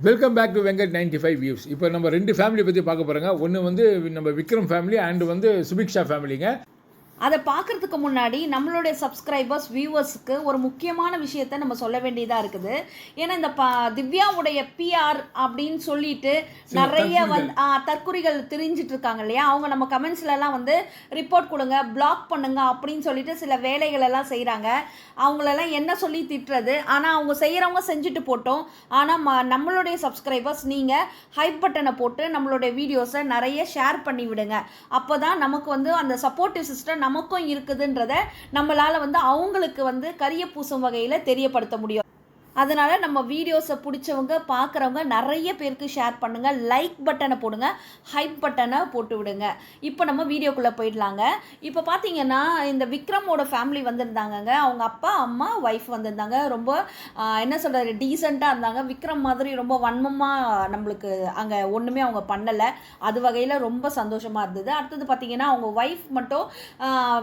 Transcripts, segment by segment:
Welcome back to Venkat ninety five views இப்போ நம்ம ரெண்டு ஃபேமிலி பற்றி பார்க்க போகிறோங்க ஒன்று வந்து நம்ம விக்ரம் ஃபேமிலி அண்ட் வந்து சுபிக்ஷா ஃபேமிலிங்க அதை பார்க்கறதுக்கு முன்னாடி நம்மளுடைய சப்ஸ்கிரைபர்ஸ் வியூவர்ஸுக்கு ஒரு முக்கியமான விஷயத்த நம்ம சொல்ல வேண்டியதாக இருக்குது. ஏன்னா இந்த ப திவ்யாவுடைய பிஆர் அப்படின்னு சொல்லிட்டு நிறைய வந்து தற்குறிகள். திரிஞ்சிட்டு இருக்காங்க இல்லையா? அவங்க நம்ம கமெண்ட்ஸ்லலாம் வந்து ரிப்போர்ட் கொடுங்க பிளாக் பண்ணுங்க அப்படின்னு சொல்லிட்டு சில வேலைகள் எல்லாம் செய்கிறாங்க அவங்களெல்லாம் என்ன சொல்லி திட்டுறது? ஆனால் அவங்க செய்கிறவங்க செஞ்சுட்டு போட்டோம். ஆனால் ம நம்மளுடைய சப்ஸ்கிரைபர்ஸ் நீங்கள் ஹைப் பட்டனை போட்டு நம்மளுடைய வீடியோஸை நிறைய ஷேர் பண்ணி விடுங்க. அப்போ தான் நமக்கு வந்து அந்த சப்போர்ட்டிவ் சிஸ்டம் நமக்கும் இருக்குதுன்றத நம்மளால் வந்து அவங்களுக்கு வந்து கரிய பூசும் வகையில் தெரியப்படுத்த முடியும். அதனால் நம்ம வீடியோஸை பிடிச்சவங்க பார்க்குறவங்க நிறைய பேருக்கு ஷேர் பண்ணுங்கள் லைக் பட்டனை போடுங்க. ஹைப் பட்டனை போட்டு விடுங்க. இப்போ நம்ம வீடியோக்குள்ளே போயிடலாங்க. இப்போ பார்த்தீங்கன்னா இந்த விக்ரமோட ஃபேமிலி வந்திருந்தாங்கங்க. அவங்க அப்பா அம்மா ஒய்ஃப் வந்திருந்தாங்க. ரொம்ப என்ன சொல்கிறது டீசெண்டாக இருந்தாங்க. விக்ரம் மாதிரி ரொம்ப வன்மமாக நம்மளுக்கு அங்கே ஒன்றுமே அவங்க பண்ணலை. அது வகையில் ரொம்ப சந்தோஷமாக இருந்தது. அடுத்தது பார்த்தீங்கன்னா அவங்க ஒய்ஃப் மட்டும்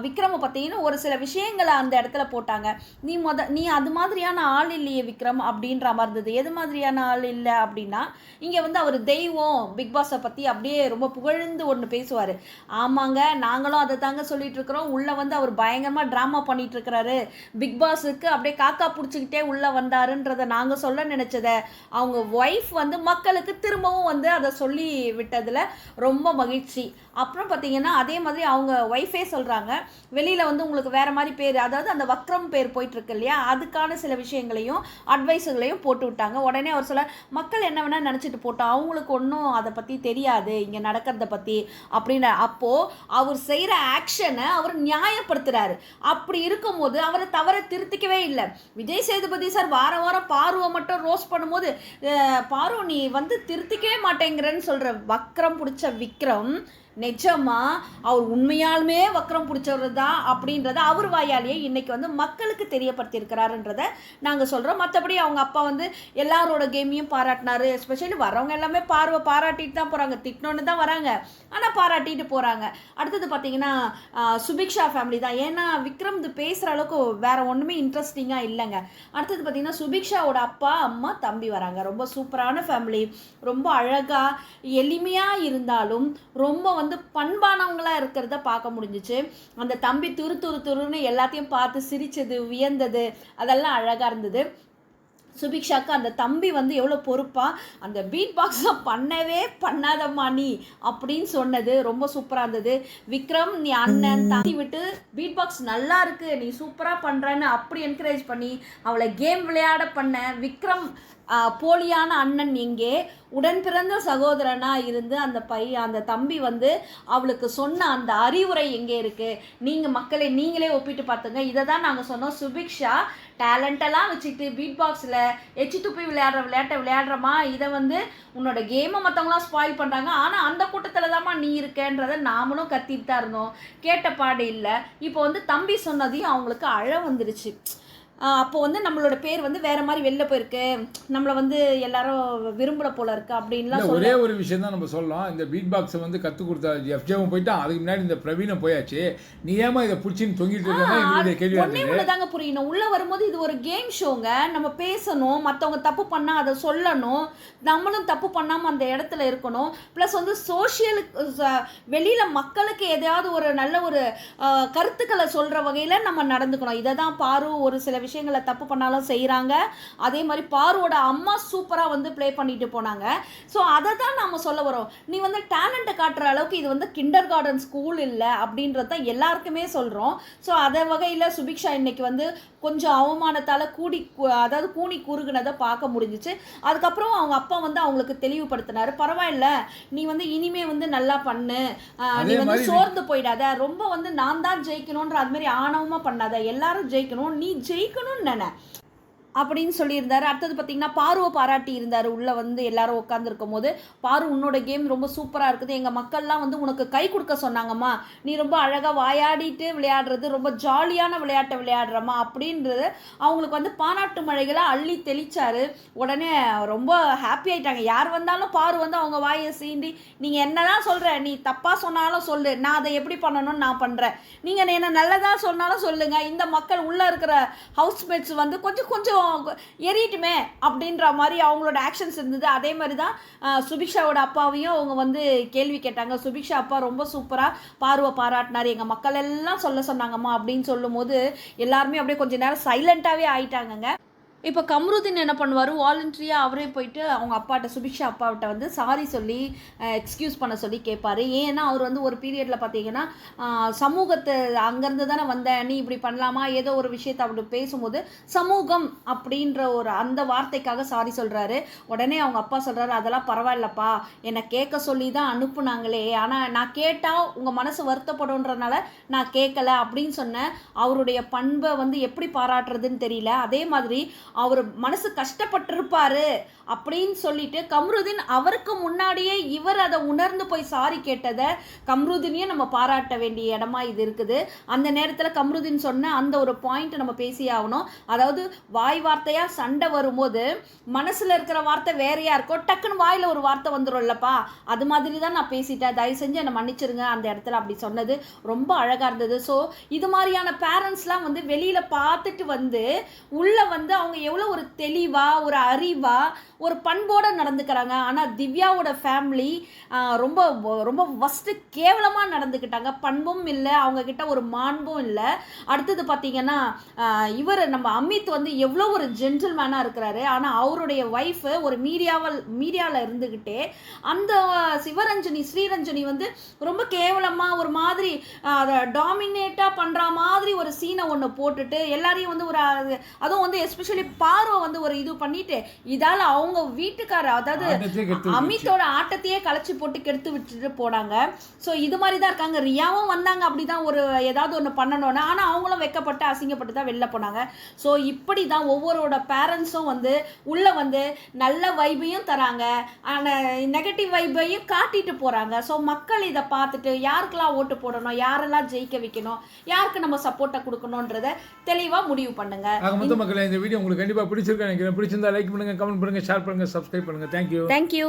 விக்ரமை பார்த்தீங்கன்னா ஒரு சில விஷயங்களை அந்த இடத்துல போட்டாங்க. நீ முத நீ அது மாதிரியான ஆள் இல்லையே விக்ரம் அப்படின்ற மாதிரி இருந்தது. எது மாதிரியான ஆள் இல்லை அப்படின்னா இங்கே வந்து அவர் தெய்வம் பிக் பாஸை பற்றி அப்படியே ரொம்ப புகழ்ந்து ஒன்று பேசுவார். ஆமாங்க நாங்களும் அதை தாங்க சொல்லிட்டு இருக்கிறோம். உள்ளே வந்து அவர் பயங்கரமாக ட்ராமா பண்ணிட்டு இருக்கிறாரு. பிக் பாஸுக்கு அப்படியே காக்கா பிடிச்சிக்கிட்டே உள்ளே வந்தாருன்றதை நாங்கள் சொல்ல நினச்சதை அவங்க ஒய்ஃப் வந்து மக்களுக்கு திரும்பவும் வந்து அதை சொல்லி விட்டதில் ரொம்ப மகிழ்ச்சி. அப்புறம் பார்த்தீங்கன்னா அதே மாதிரி அவங்க ஒய்ஃபே சொல்கிறாங்க வெளியில் வந்து உங்களுக்கு வேறு மாதிரி பேர் அதாவது அந்த வக்ரம் பேர் போயிட்டுருக்கு இல்லையா? அதுக்கான சில விஷயங்களையும் அட்வைஸுகளையும் போட்டு விட்டாங்க. உடனே அவர் சொல்ல மக்கள் என்ன வேணால் நினச்சிட்டு போட்டோம் அவங்களுக்கு ஒன்றும் அதை பற்றி தெரியாது. இங்கே நடக்கிறத பற்றி அப்படின்னு. அப்போது அவர் செய்கிற ஆக்ஷனை அவர் நியாயப்படுத்துகிறாரு அப்படி இருக்கும்போது அவரை தவற திருத்திக்கவே இல்லை. விஜய் சேதுபதி சார் வார வாரம் பார்வை மட்டும் ரோஸ் பண்ணும்போது பாரு நீ வந்து திருத்திக்கவே மாட்டேங்கிறன்னு சொல்கிற வக்ரம் பிடிச்ச விக்ரம் நிஜமா அவர் உண்மையாலுமே வக்கரம் பிடிச்சவர் தான் அப்படின்றத அவர் வாயாலேயே இன்றைக்கி வந்து மக்களுக்கு தெரியப்படுத்தியிருக்கிறாருன்றத நாங்கள் சொல்கிறோம் மற்றபடி அவங்க அப்பா வந்து எல்லாரோட கேமையும் பாராட்டினாரு. எஸ்பெஷலி வரவங்க எல்லாமே பார்வை பாராட்டிட்டு தான் போகிறாங்க திட்டினோன்னு தான் வராங்க. ஆனால் பாராட்டிட்டு போகிறாங்க அடுத்தது பார்த்தீங்கன்னா சுபிக்ஷா ஃபேமிலி தான். ஏன்னா விக்ரம் இது பேசுகிற அளவுக்கு வேறு ஒன்றுமே இன்ட்ரெஸ்டிங்காக இல்லைங்க. அடுத்தது பார்த்தீங்கன்னா சுபிக்ஷாவோட அப்பா அம்மா தம்பி வராங்க. ரொம்ப சூப்பரான ஃபேமிலி ரொம்ப அழகாக எளிமையாக இருந்தாலும் ரொம்ப வந்து வந்து பண்பானவங்களாக இருக்கிறத பார்க்க முடிஞ்சிச்சு. அந்த தம்பி துரு துரு துருன்னு எல்லாத்தையும் பார்த்து சிரித்தது வியந்தது அதெல்லாம் அழகாக இருந்தது. சுபிக்ஷாக்கு அந்த தம்பி வந்து எவ்வளோ பொறுப்பாக அந்த பீட் பாக்ஸை பண்ணவே பண்ணாதம்மா நீ அப்படின்னு சொன்னது. ரொம்ப சூப்பராக இருந்தது. விக்ரம் நீ அண்ணன் தம்பி விட்டு பீட் பாக்ஸ் நல்லா இருக்கு நீ சூப்பராக பண்ணுறன்னு அப்படி என்கரேஜ் பண்ணி அவளை கேம் விளையாட பண்ண விக்ரம் போலியான அண்ணன் எங்கே உடன் பிறந்த சகோதரனா இருந்து அந்த பையன் அந்த தம்பி வந்து அவளுக்கு சொன்ன அந்த அறிவுரை எங்கே இருக்கு? நீங்க மக்களை நீங்களே ஒப்பிட்டு பார்த்துங்க. இதை தான் நாங்கள் சொன்னோம். சுபிக்ஷா டேலண்டெல்லாம் வச்சுக்கிட்டு பீட் பாக்ஸில் எச்சி துப்பி விளையாடுற விளையாட்டை விளையாடுறமா இதை வந்து உன்னோட கேமை மற்றவங்களாம் ஸ்பாயில் பண்ணுறாங்க ஆனால் அந்த கூட்டத்தில் தாம்மா நீ இருக்கேன்றத நாமளும் கத்திட்டு தான் இருந்தோம். கேட்ட பாடு இல்லை. இப்போ வந்து தம்பி சொன்னதையும் அவங்களுக்கு அழ வந்துருச்சு. அப்போ வந்து நம்மளோட பேர் வந்து வேற மாதிரி வெளில போயிருக்கு. நம்மளை வந்து எல்லாரும் விரும்புற போல இருக்கு அப்படின்லாம் ஒரே ஒரு விஷயம் தான் நம்ம சொல்லலாம். இந்த பீட் பாக்ஸை வந்து கற்றுக் கொடுத்தா எஃப்ஜேவும் போயிட்டான். அதுக்கு முன்னாடி இந்த பிரவீனம் போயாச்சு. நீ ஏமா இதை பிடிச்சின்னு தொங்கிட்டு இருக்கா எங்களுடைய கேள்வி ஒன்னே ஒண்ணுதாங்க புரியணும் உள்ள வரும்போது இது ஒரு கேம் ஷோங்க நம்ம பேசணும். மத்தவங்க தப்பு பண்ணா அதை சொல்லணும். நம்மளும் தப்பு பண்ணாம அந்த இடத்துல இருக்கணும். ப்ளஸ் வந்து சோஷியல் வெளியில மக்களுக்கு எதையாவது ஒரு நல்ல ஒரு கருத்துக்களை சொல்ற வகையில நம்ம நடந்துக்கணும். இதை தான் பாரு ஒரு சில விஷயங்களை தப்பு பண்ணாலும் செய்றாங்க. அதே மாதிரி பாருவோட அம்மா சூப்பரா வந்து ப்ளே பண்ணிட்டு போனாங்க. ஸோ அதை தான் நாம சொல்ல வரோம். நீ வந்து டேலண்ட்டை காட்டுற அளவுக்கு இது வந்து கிண்டர் கார்டன் ஸ்கூல் இல்லை அப்படின்றது தான் எல்லாருக்குமே சொல்கிறோம் ஸோ அதை வகையில் சுபிக்ஷா இன்னைக்கு வந்து கொஞ்சம் அவமானத்தால் கூடி அதாவது கூனி குறுகுனதை பார்க்க முடிஞ்சிச்சு. அதுக்கப்புறம் அவங்க அப்பா வந்து அவங்களுக்கு தெளிவுபடுத்தினாரு. பரவாயில்ல நீ வந்து இனிமே வந்து நல்லா பண்ணு. நீ வந்து சோர்ந்து போயிடாத. ரொம்ப வந்து நான் தான் ஜெயிக்கணுன்ற அது மாதிரி ஆணவமாக பண்ணாத. எல்லாரும் ஜெயிக்கணும். நீ ஜெயிக்கணும்னு நினை அப்படின்னு சொல்லியிருந்தாரு. அடுத்தது பார்த்தீங்கன்னா பார்வை பாராட்டி இருந்தார். உள்ளே வந்து எல்லாரும் உட்காந்துருக்கும் போது பாரு உன்னோட கேம் ரொம்ப சூப்பராக இருக்குது. எங்கள் மக்கள்லாம் வந்து உனக்கு கை கொடுக்க சொன்னாங்கம்மா. நீ ரொம்ப அழகாக வாயாடிட்டு விளையாடுறது ரொம்ப ஜாலியான விளையாட்டை விளையாடுறம்மா அப்படின்றது அவங்களுக்கு வந்து பாராட்டு மழைகளை அள்ளி தெளித்தார் உடனே ரொம்ப ஹாப்பி ஆயிட்டாங்க. யார் வந்தாலும் பாரு வந்து அவங்க வாயை சீண்டி நீங்கள் என்ன தான் சொல்கிற நீ தப்பாக சொன்னாலும் சொல்லு. நான் அதை எப்படி பண்ணணும்னு நான் பண்ணுறேன் நீங்கள் என்ன நல்லதாக சொன்னாலும் சொல்லுங்கள் இந்த மக்கள் உள்ளே இருக்கிற ஹவுஸ்மேட்ஸ் வந்து கொஞ்சம் கொஞ்சம் எரியட்டுமே அப்படின்ற மாதிரி அவங்களோட ஆக்ஷன்ஸ் இருந்தது. அதே மாதிரி தான் சுபிக்ஷாவோட அப்பாவையும் அவங்க வந்து கேள்வி கேட்டாங்க. சுபிக்ஷா அப்பா ரொம்ப சூப்பராக பார்வை பாராட்டினார். எங்கள் மக்கள் எல்லாம் சொல்ல சொன்னாங்கம்மா அப்படின்னு சொல்லும்போது எல்லாருமே அப்படியே கொஞ்ச நேரம் சைலண்ட்டாகவே ஆயிட்டாங்கங்க. இப்போ கம்ருதீன் என்ன பண்ணுவார்? வாலண்டரியாக அவரே போயிட்டு அவங்க அப்பாட்ட சுபிக்ஷா அப்பாவிட்ட வந்து சாரி சொல்லி எக்ஸ்கியூஸ் பண்ண சொல்லி கேட்பாரு ஏன்னா அவர் வந்து ஒரு பீரியடில் பார்த்தீங்கன்னா சமூகத்தை அங்கேருந்து தானே வந்தேன் நீ இப்படி பண்ணலாமா? ஏதோ ஒரு விஷயத்தை அப்படி பேசும்போது சமூகம் அப்படின்ற ஒரு அந்த வார்த்தைக்காக சாரி சொல்கிறாரு உடனே அவங்க அப்பா சொல்கிறாரு அதெல்லாம் பரவாயில்லப்பா. என்னை கேட்க சொல்லி தான் அனுப்புனாங்களே. ஆனால் நான் கேட்டால் உங்கள் மனசு வருத்தப்படும்ன்றனால நான் கேட்கல. அப்படின்னு சொன்னேன் அவருடைய பண்பை வந்து எப்படி பாராட்டுறதுன்னு தெரியல. அதே மாதிரி அவர் மனசு கஷ்டப்பட்டிருப்பாரு அப்படின்னு சொல்லிட்டு கம்ருதீன் அவருக்கு முன்னாடியே இவர் அதை உணர்ந்து போய் சாரி கேட்டதை கம்ருதீனையும் நம்ம பாராட்ட வேண்டிய இடமா இது இருக்குது. அந்த நேரத்தில் கம்ருதீன் சொன்ன அந்த ஒரு பாயிண்ட் நம்ம பேசியே ஆகணும். அதாவது வாய் வார்த்தையாக சண்டை வரும்போது மனசில் இருக்கிற வார்த்தை வேறையா இருக்கோ டக்குன்னு வாயில் ஒரு வார்த்தை வந்துடும்லப்பா அது மாதிரி தான் நான் பேசிட்டேன். தயவு செஞ்சு என்னை மன்னிச்சிருங்க. அந்த இடத்துல அப்படி சொன்னது ரொம்ப அழகாக இருந்தது. ஸோ இது மாதிரியான பேரண்ட்ஸ்லாம் வந்து வெளியில் பார்த்துட்டு வந்து உள்ளே வந்து அவங்க எவ்வளோ ஒரு தெளிவாக ஒரு அறிவாக ஒரு பண்போடு நடந்துக்கிறாங்க. ஆனால் திவ்யாவோட ஃபேமிலி ரொம்ப ரொம்ப ஃபஸ்ட்டு கேவலமாக நடந்துக்கிட்டாங்க. பண்பும் இல்லை அவங்கக்கிட்ட ஒரு மாண்பும் இல்லை. அடுத்தது பார்த்திங்கன்னா இவர் நம்ம அமித் வந்து எவ்வளோ ஒரு ஜென்டில்மேனாக இருக்கிறாரு. ஆனால் அவருடைய ஒய்ஃபு ஒரு மீடியாவில் மீடியாவில் இருந்துக்கிட்டே அந்த சிவரஞ்சனி ஸ்ரீரஞ்சனி வந்து ரொம்ப கேவலமாக ஒரு மாதிரி அதை டாமினேட்டாக பண்ணுற மாதிரி ஒரு சீனை ஒன்று போட்டுட்டு எல்லாரையும் வந்து ஒரு அது- அதுவும் வந்து எஸ்பெஷலி பார்வை வந்து ஒரு இது பண்ணிட்டு இதால் அவங்க வீட்டுக்காரர் அதாவது. அமித்தோட ஆட்டத்தையே களைச்சி போட்டு கெடுத்து விட்டுட்டு போனாங்க. ஸோ இது மாதிரி தான் இருக்காங்க. ரியாவும் வந்தாங்க அப்படிதான் ஒரு ஏதாவது ஒன்று பண்ணணும்னா. ஆனால் அவங்களும் வெக்கப்பட்டு அசிங்கப்பட்டு தான் வெளில போனாங்க. ஸோ இப்படி தான் ஒவ்வொருவோட பேரண்ட்ஸும் வந்து உள்ளே வந்து நல்ல வைபையும் தராங்க. ஆனால் நெகட்டிவ் வைபையும் காட்டிட்டு போகிறாங்க ஸோ மக்கள் இதை பார்த்துட்டு யாருக்கெல்லாம் ஓட்டு போடணும் யாரெல்லாம் ஜெயிக்க வைக்கணும் யாருக்கு நம்ம சப்போர்ட்டை கொடுக்கணுன்றத தெளிவாக முடிவு பண்ணுங்க. இந்த வீடியோ உங்களுக்கு கண்டிப்பாக பிடிச்சிருக்கேன் நினைக்கிறேன். பிடிச்சிருந்தா லைக் பண்ணுங்க கமெண்ட் பண்ணுங்க ஷேர் பண்ணுங்கள் சப்ஸ்கிரைப் பண்ணுங்கள் தேங்க்யூ தேங்க்யூ